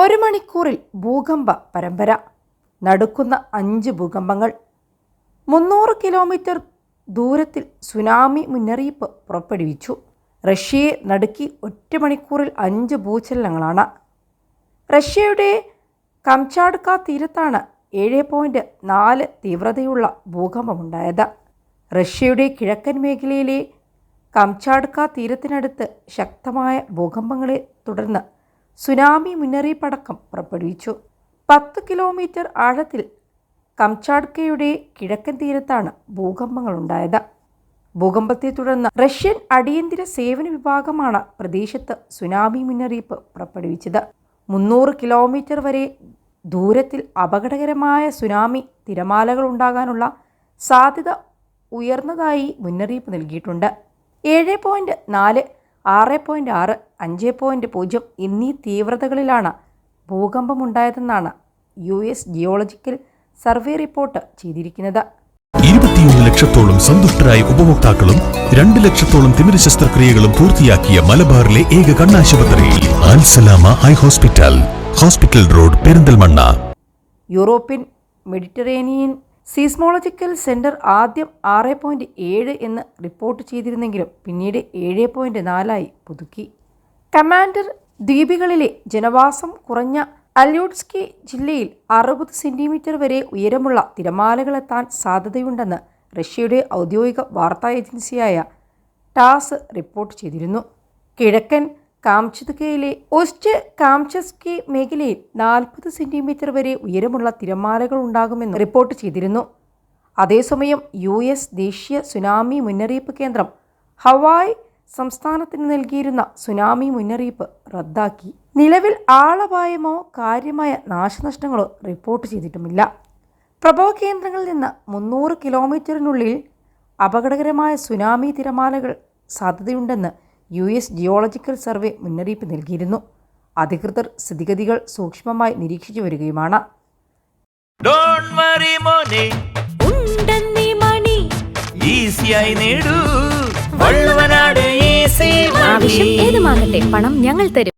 ഒരു മണിക്കൂറിൽ ഭൂകമ്പ പരമ്പര. നടുക്കുന്ന അഞ്ച് ഭൂകമ്പങ്ങൾ. മുന്നൂറ് കിലോമീറ്റർ ദൂരത്തിൽ സുനാമി മുന്നറിയിപ്പ് പുറപ്പെടുവിച്ചു. റഷ്യയെ നടുക്കി ഒറ്റ മണിക്കൂറിൽ അഞ്ച് ഭൂചലനങ്ങളാണ്. റഷ്യയുടെ കംചാട്ക തീരത്താണ് ഏഴ് പോയിന്റ് നാല് തീവ്രതയുള്ള ഭൂകമ്പമുണ്ടായത്. റഷ്യയുടെ കിഴക്കൻ മേഖലയിലെ കംചാട്ക തീരത്തിനടുത്ത് ശക്തമായ ഭൂകമ്പങ്ങളെ തുടർന്ന് സുനാമി മുന്നറിയിപ്പടക്കം പുറപ്പെടുവിച്ചു. പത്ത് കിലോമീറ്റർ ആഴത്തിൽ കംചാട്കയുടെ കിഴക്കൻ തീരത്താണ് ഭൂകമ്പങ്ങളുണ്ടായത്. ഭൂകമ്പത്തെ തുടർന്ന് റഷ്യൻ അടിയന്തര സേവന വിഭാഗമാണ് പ്രദേശത്ത് സുനാമി മുന്നറിയിപ്പ് പുറപ്പെടുവിച്ചത്. മുന്നൂറ് കിലോമീറ്റർ വരെ ദൂരത്തിൽ അപകടകരമായ സുനാമി തിരമാലകൾ ഉണ്ടാകാനുള്ള സാധ്യത ഉയർന്നതായി മുന്നറിയിപ്പ് നൽകിയിട്ടുണ്ട്. ഏഴ് പോയിന്റ് നാല് ആറ് പോയിന്റ് ആറ് അഞ്ച് പോയിന്റ് പൂജ്യം എന്നീ തീവ്രതകളിലാണ് ഭൂകമ്പമുണ്ടായതെന്നാണ് U S geological survey report ചെയ്തിരിക്കുന്നത്. ഇരുപത്തിയൊന്ന് ലക്ഷത്തോളം സന്തുഷ്ടരായ ഉപഭോക്താക്കളും രണ്ട് ലക്ഷത്തോളം തിമിര ശസ്ത്രക്രിയകളും പൂർത്തിയാക്കിയ മലബാറിലെ ഏക കണ്ണാശുപത്രി Al Salama eye hospital hospital road Perinthalmanna. European Mediterranean seismological centre ആദ്യം ആറ് പോയിന്റ് ഏഴ് എന്ന് റിപ്പോർട്ട് ചെയ്തിരുന്നെങ്കിലും പിന്നീട് ഏഴ് പോയിന്റ് നാലായി പുതുക്കി. കമാൻഡർ ദ്വീപുകളിലെ ജനവാസം കുറഞ്ഞ അല്യൂട്സ്കി ജില്ലയിൽ അറുപത് സെന്റിമീറ്റർ വരെ ഉയരമുള്ള തിരമാലകളെത്താൻ സാധ്യതയുണ്ടെന്ന് റഷ്യയുടെ ഔദ്യോഗിക വാർത്താ ഏജൻസിയായ ടാസ് റിപ്പോർട്ട് ചെയ്തിരുന്നു. കിഴക്കൻ കാംചതുകയിലെ ഒസ്റ്റ് കാംചസ്കി മേഖലയിൽ നാൽപ്പത് സെന്റിമീറ്റർ വരെ ഉയരമുള്ള തിരമാലകൾ ഉണ്ടാകുമെന്ന് റിപ്പോർട്ട് ചെയ്തിരുന്നു. അതേസമയം യു എസ് ദേശീയ സുനാമി മുന്നറിയിപ്പ് കേന്ദ്രം ഹവായ് സംസ്ഥാനത്തിന് നൽകിയിരുന്ന സുനാമി മുന്നറിയിപ്പ് റദ്ദാക്കി. നിലവിൽ ആളപായമോ കാര്യമായ നാശനഷ്ടങ്ങളോ റിപ്പോർട്ട് ചെയ്തിട്ടുമില്ല. പ്രഭവ കേന്ദ്രങ്ങളിൽ നിന്ന് മുന്നൂറ് കിലോമീറ്ററിനുള്ളിൽ അപകടകരമായ സുനാമി തിരമാലകൾ സാധ്യതയുണ്ടെന്ന് യു എസ് ജിയോളജിക്കൽ സർവേ മുന്നറിയിപ്പ് നൽകിയിരുന്നു. അധികൃതർ സ്ഥിതിഗതികൾ സൂക്ഷ്മമായി നിരീക്ഷിച്ചു വരികയുമാണ്. ഡോണ്ട് വറി മോനെ. ഉണ്ടെന്നീ മണി. ഈസിയായി നേടൂ. വള്ളുവനാട് ഈസി ആവശ്യം ഏതുമാകട്ടെ പണം ഞങ്ങൾ തരും.